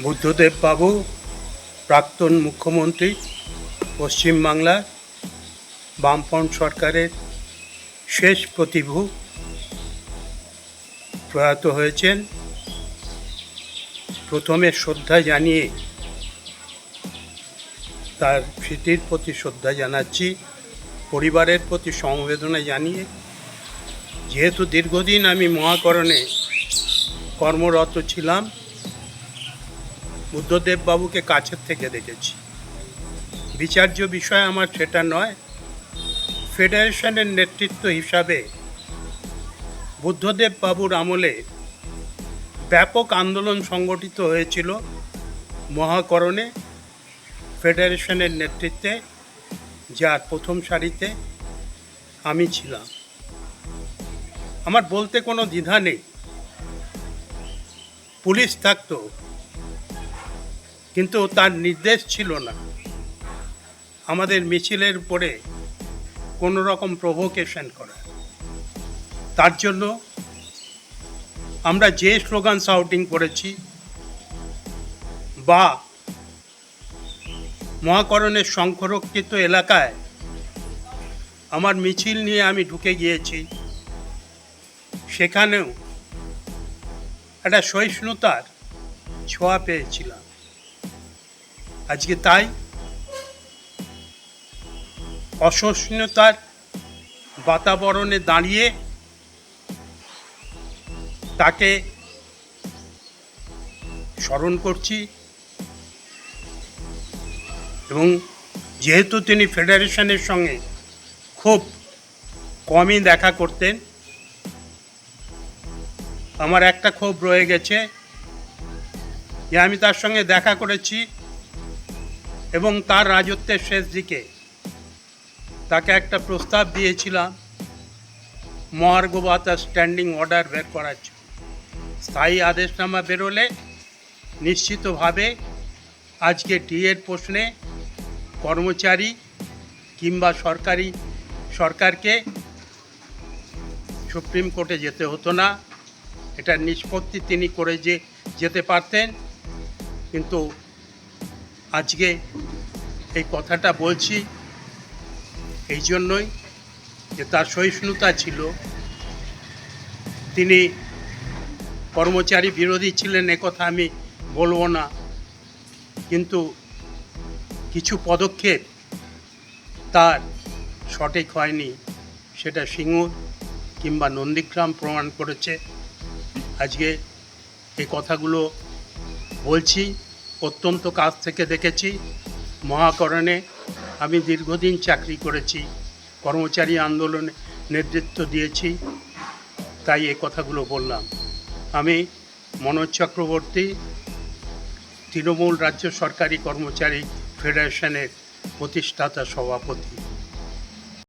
বুদ্ধদেব বাবু, প্রাক্তন মুখ্যমন্ত্রী পশ্চিমবাংলার বামপন্থ সরকারের শেষ প্রতিভু প্রয়াত হয়েছেন। প্রথমে শ্রদ্ধা জানিয়ে তার স্মৃতির প্রতি শ্রদ্ধা জানাচ্ছি, পরিবারের প্রতি সমবেদনা জানিয়ে। যেহেতু দীর্ঘদিন আমি মহাকরণে কর্মরত ছিলাম বুদ্ধদেব বাবুকে কাছের থেকে দেখেছি। বিচার্য বিষয় আমার সেটা নয়, ফেডারেশনের নেতৃত্ব হিসাবে বুদ্ধদেব বাবুর আমলে ব্যাপক আন্দোলন সংগঠিত হয়েছিল মহাকরণে, ফেডারেশনের নেতৃত্বে, যার প্রথম সারিতে আমি ছিলাম। আমার বলতে কোনো দ্বিধা নেই। পুলিশ থাকতো কিন্তু তার নির্দেশ ছিল না। আমাদের মিছিলের উপরে কোনো রকম প্রভোকেশন করা। তার জন্য আমরা যে স্লোগান শাউটিং করেছি বা মহাকরণের সংরক্ষিত এলাকায় আমার মিছিল নিয়ে আমি ঢুকে গিয়েছি, সেখানেও একটা সহিষ্ণুতার ছোঁয়া পেয়েছিলাম। আজকে তাই অসহিষ্ণুতার বাতাবরণে দাঁড়িয়ে তাকে স্মরণ করছি এবং যেহেতু তিনি ফেডারেশনের সঙ্গে খুব কমই দেখা করতেন, আমার একটা ক্ষোভ রয়ে গেছে যে আমি তার সঙ্গে দেখা করেছি এবং তার রাজত্বের শেষ দিকে তাকে একটা প্রস্তাব দিয়েছিলাম, মহার্ঘ ভাতা স্ট্যান্ডিং অর্ডার বের করার জন্য। স্থায়ী আদেশনামা বেরোলে নিশ্চিতভাবে আজকে টিএর প্রশ্নে কর্মচারী কিংবা সরকারি সরকারকে সুপ্রিম কোর্টে যেতে হতো না। এটার নিষ্পত্তি তিনি করে যে যেতে পারতেন, কিন্তু আজকে এই কথাটা বলছি এই জন্যই যে তার সহিষ্ণুতা ছিল। তিনি কর্মচারী বিরোধী ছিলেন কথা আমি বলব না। কিন্তু কিছু পদক্ষেপ তার সঠিক হয়নি। সেটা সিঙ্গুর কিংবা নন্দীগ্রাম প্রমাণ করেছে। আজকে এই কথাগুলো বলছি। অত্যন্ত কাছ থেকে দেখেছি। মহাকরণে আমি দীর্ঘদিন চাকরি করেছি, কর্মচারী আন্দোলনে নেতৃত্ব দিয়েছি, তাই এ কথাগুলো বললাম। আমি মনোজ চক্রবর্তী, তৃণমূল রাজ্য সরকারি কর্মচারী ফেডারেশনের প্রতিষ্ঠাতা সভাপতি।